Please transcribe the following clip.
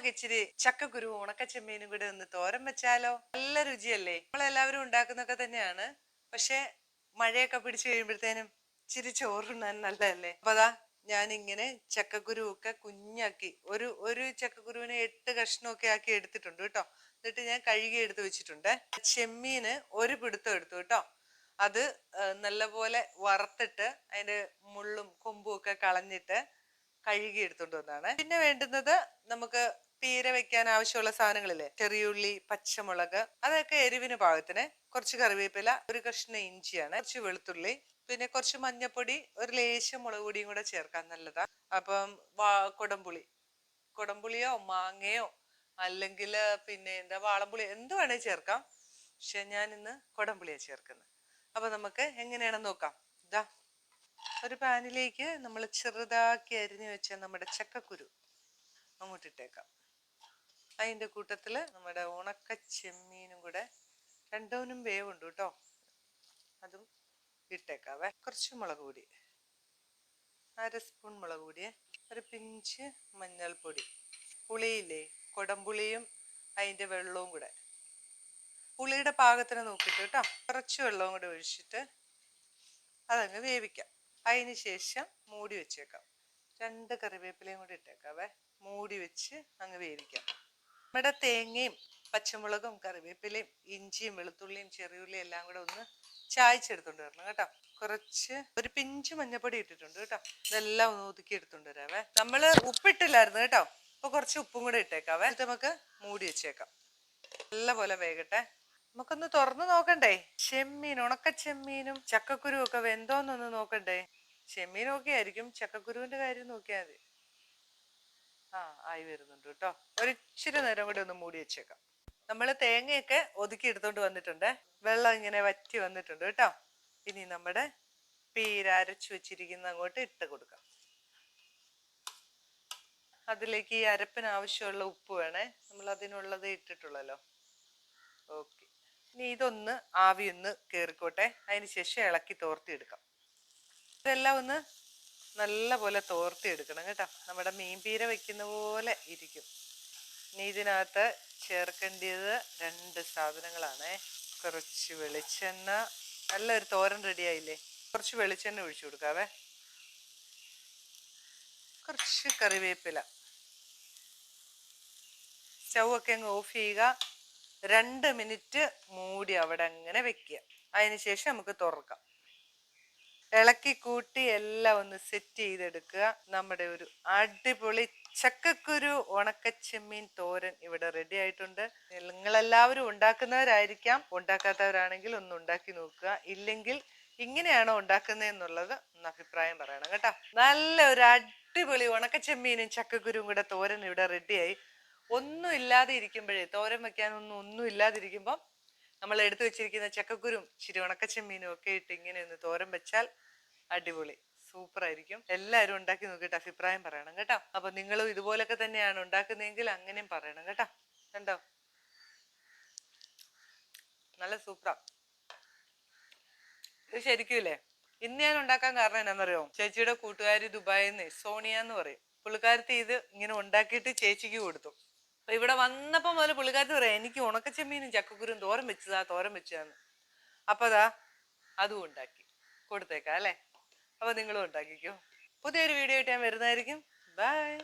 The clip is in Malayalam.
നമുക്ക് ഇച്ചിരി ചക്കക്കുരു ഉണക്കച്ചെമ്മീനും കൂടെ ഒന്ന് തോരൻ വെച്ചാലോ? നല്ല രുചിയല്ലേ? നമ്മളെല്ലാവരും ഉണ്ടാക്കുന്നൊക്കെ തന്നെയാണ്. പക്ഷെ മഴയൊക്കെ പിടിച്ചു കഴിയുമ്പോഴത്തേനും ഇച്ചിരി ചോറുണ്ണാൻ നല്ലതല്ലേ? അപ്പൊ അതാ ഞാൻ ഇങ്ങനെ ചക്കക്കുരു ഒക്കെ കുഞ്ഞാക്കി ഒരു ഒരു ചക്കക്കുരുവിനെ എട്ട് കഷ്ണമൊക്കെ ആക്കി എടുത്തിട്ടുണ്ട് കേട്ടോ. എന്നിട്ട് ഞാൻ കഴുകി എടുത്ത് വെച്ചിട്ടുണ്ട്. ചെമ്മീന് ഒരു പിടുത്തം എടുത്തു കേട്ടോ. അത് നല്ലപോലെ വറുത്തിട്ട് അതിന്റെ മുള്ളും കൊമ്പും ഒക്കെ കളഞ്ഞിട്ട് കഴുകി എടുത്തോണ്ട് വന്നതാണ് പിന്നെ വേണ്ടുന്നത് നമുക്ക് പീര വെക്കാൻ ആവശ്യമുള്ള സാധനങ്ങളില്ലേ? ചെറിയുള്ളി പച്ചമുളക് അതൊക്കെ എരിവിന് പാകത്തിന്. കുറച്ച് കറിവേപ്പില ഒരു കഷ്ണം ഇഞ്ചിയാണ് കുറച്ച് വെളുത്തുള്ളി പിന്നെ കുറച്ച് മഞ്ഞപ്പൊടി ഒരു ലേശം മുളക് പൊടിയും കൂടെ ചേർക്കാൻ നല്ലതാ. അപ്പം കൊടംപുളി. കൊടംപുളിയോ മാങ്ങയോ അല്ലെങ്കിൽ പിന്നെ എന്താ വാളംപുളി എന്ത് വേണേ ചേർക്കാം. പക്ഷെ ഞാൻ ഇന്ന് കൊടംപുളിയാണ് ചേർക്കുന്നത്. അപ്പൊ നമുക്ക് എങ്ങനെയാണെന്ന് നോക്കാം. ഇതാ ഒരു പാനിലേക്ക് നമ്മൾ ചെറുതാക്കി അരിഞ്ഞു വെച്ച നമ്മുടെ ചക്കക്കുരു അങ്ങോട്ട് ഇട്ടേക്കാം അതിന്റെ കൂട്ടത്തിൽ നമ്മുടെ ഉണക്ക ചെമ്മീനും കൂടെ രണ്ടോനും വേവുണ്ട് കേട്ടോ. അതും ഇട്ടേക്കാവേ. കുറച്ച് മുളക് പൊടി. അര സ്പൂൺ മുളക് പൊടി. ഒരു പിഞ്ച് മഞ്ഞൾപ്പൊടി. പുളിയില്ലേ? കൊടംപുളിയും അതിന്റെ വെള്ളവും കൂടെ. പുളിയുടെ പാകത്തിന് നോക്കിയിട്ട് കേട്ടോ. കുറച്ച് വെള്ളവും കൂടെ ഒഴിച്ചിട്ട് അതങ്ങ് വേവിക്കാം. അതിന് ശേഷം മൂടി വെച്ചേക്കാം. രണ്ട് കറിവേപ്പിലയും കൂടി ഇട്ടേക്കാവേ. മൂടി വെച്ച് അങ്ങ് വേവിക്കാം. നമ്മുടെ തേങ്ങയും പച്ചമുളകും കറിവേപ്പിലയും ഇഞ്ചിയും വെളുത്തുള്ളിയും ചെറിയുള്ളിയും എല്ലാം കൂടെ ഒന്ന് ചായച്ചെടുത്തോണ്ട് വരണം കേട്ടോ. കുറച്ച് ഒരു പിഞ്ച് മഞ്ഞപ്പൊടി ഇട്ടിട്ടുണ്ട് കേട്ടോ. ഇതെല്ലാം ഒന്ന് ഒതുക്കി എടുത്തോണ്ട് വരാവേ. നമ്മൾ ഉപ്പിട്ടില്ലായിരുന്നു കേട്ടോ. അപ്പൊ കുറച്ച് ഉപ്പും കൂടെ ഇട്ടേക്കാവേ. ഇത് നമുക്ക് മൂടി വെച്ചേക്കാം. നല്ലപോലെ വേഗട്ടെ നമുക്കൊന്ന് തുറന്നു നോക്കണ്ടേ. ചെമ്മീൻ ഉണക്ക ചെമ്മീനും ചക്കക്കുരുവും ഒക്കെ വെന്തോന്നൊന്ന് നോക്കണ്ടേ. ചെമ്മീൻ ഒക്കെ ആയിരിക്കും. ചക്കക്കുരുവിന്റെ കാര്യം നോക്കിയാൽ മതി. ആ ആയി വരുന്നുണ്ട് കേട്ടോ. ഒരിച്ചിരി നേരം കൂടി ഒന്ന് മൂടി വെച്ചേക്കാം. നമ്മൾ തേങ്ങയൊക്കെ ഒതുക്കി എടുത്തോണ്ട് വന്നിട്ടുണ്ട്. വെള്ളം ഇങ്ങനെ വറ്റി വന്നിട്ടുണ്ട് കേട്ടോ. ഇനി നമ്മുടെ പീര അരച്ചു വെച്ചിരിക്കുന്ന അങ്ങോട്ട് ഇട്ട് കൊടുക്കാം. അതിലേക്ക് ഈ അരപ്പിന് ആവശ്യമുള്ള ഉപ്പ് വേണേ. നമ്മൾ അതിനുള്ളത് ഇട്ടിട്ടുള്ളല്ലോ. ഓക്കെ. ഇനി ഇതൊന്ന് ആവി ഒന്ന് കയറിക്കോട്ടെ അതിന് ശേഷം ഇളക്കി തോർത്തി എടുക്കാം ഇതെല്ലാം ഒന്ന് നല്ല പോലെ തോർത്തി എടുക്കണം കേട്ടോ. നമ്മുടെ മീൻപീര വെക്കുന്ന പോലെ ഇരിക്കും. ഇനി ഇതിനകത്ത് ചേർക്കേണ്ടത് രണ്ട് സാധനങ്ങളാണേ. കുറച്ച് വെളിച്ചെണ്ണ. നല്ലൊരു തോരൻ റെഡിയായില്ലേ കുറച്ച് വെളിച്ചെണ്ണ ഒഴിച്ചു കൊടുക്കാവേ. കുറച്ച് കറിവേപ്പില. സ്റ്റൗവൊക്കെ അങ്ങ് ഓഫ് ചെയ്യുക. രണ്ട് മിനിറ്റ് മൂടി അവിടെ അങ്ങനെ വെക്കുക. അതിനുശേഷം നമുക്ക് തുറക്കാം. ഇളക്കി കൂട്ടി എല്ലാം ഒന്ന് സെറ്റ് ചെയ്തെടുക്കുക. നമ്മുടെ ഒരു അടിപൊളി ചക്കക്കുരു ഉണക്കച്ചെമ്മീൻ തോരൻ ഇവിടെ റെഡി ആയിട്ടുണ്ട്. നിങ്ങളെല്ലാവരും ഉണ്ടാക്കുന്നവരായിരിക്കാം. ഉണ്ടാക്കാത്തവരാണെങ്കിൽ ഒന്ന് ഉണ്ടാക്കി നോക്കുക. ഇല്ലെങ്കിൽ ഇങ്ങനെയാണോ ഉണ്ടാക്കുന്നതെന്നുള്ളത് ഒന്ന് അഭിപ്രായം പറയണം കേട്ടോ. നല്ല ഒരു അടിപൊളി ഉണക്കച്ചെമ്മീനും ചക്കക്കുരുവും കൂടെ തോരൻ ഇവിടെ റെഡിയായി ഒന്നും ഇല്ലാതെ ഇരിക്കുമ്പോഴേ തോരൻ വെക്കാനൊന്നും ഒന്നും ഇല്ലാതിരിക്കുമ്പോൾ നമ്മൾ എടുത്തു വെച്ചിരിക്കുന്ന ചക്കക്കുരും ഇച്ചിരി ഒക്കെ ഇട്ട് ഇങ്ങനെ ഒന്ന് തോരൻ വെച്ചാൽ അടിപൊളി. സൂപ്പർ ആയിരിക്കും. എല്ലാവരും ഉണ്ടാക്കി നോക്കിയിട്ട് അഭിപ്രായം പറയണം കേട്ടോ. അപ്പൊ നിങ്ങളും ഇതുപോലൊക്കെ തന്നെയാണ് ഉണ്ടാക്കുന്നതെങ്കിൽ അങ്ങനെയും പറയണം കേട്ടോ. കണ്ടോ? നല്ല സൂപ്പറാ. ഇത് ശരിക്കും ഇല്ലേ? ഇന്ന് ഞാൻ ഉണ്ടാക്കാൻ കാരണം എന്താണെന്നറിയോ ചേച്ചിയുടെ കൂട്ടുകാരി ദുബായിൽ നിന്ന് സോണിയ എന്ന് പറയും. പുള്ളിക്കാരത്തി ഇത് ഇങ്ങനെ ഉണ്ടാക്കിയിട്ട് ചേച്ചിക്ക് കൊടുത്തു. അപ്പൊ ഇവിടെ വന്നപ്പോ മുതൽ പുള്ളിക്കാരത്ത് പറയാം എനിക്ക് ഉണക്കച്ചെമ്മീനും ചക്കക്കുരും തോരൻ വെച്ചതാ തോരൻ വെച്ചതാന്ന്. അപ്പൊ അതാ അതും ഉണ്ടാക്കി കൊടുത്തേക്കാം അല്ലേ? അപ്പൊ നിങ്ങളും ഉണ്ടാക്കിക്കോ. പുതിയൊരു വീഡിയോ ആയിട്ട് ഞാൻ വരുന്നതായിരിക്കും. ബൈ.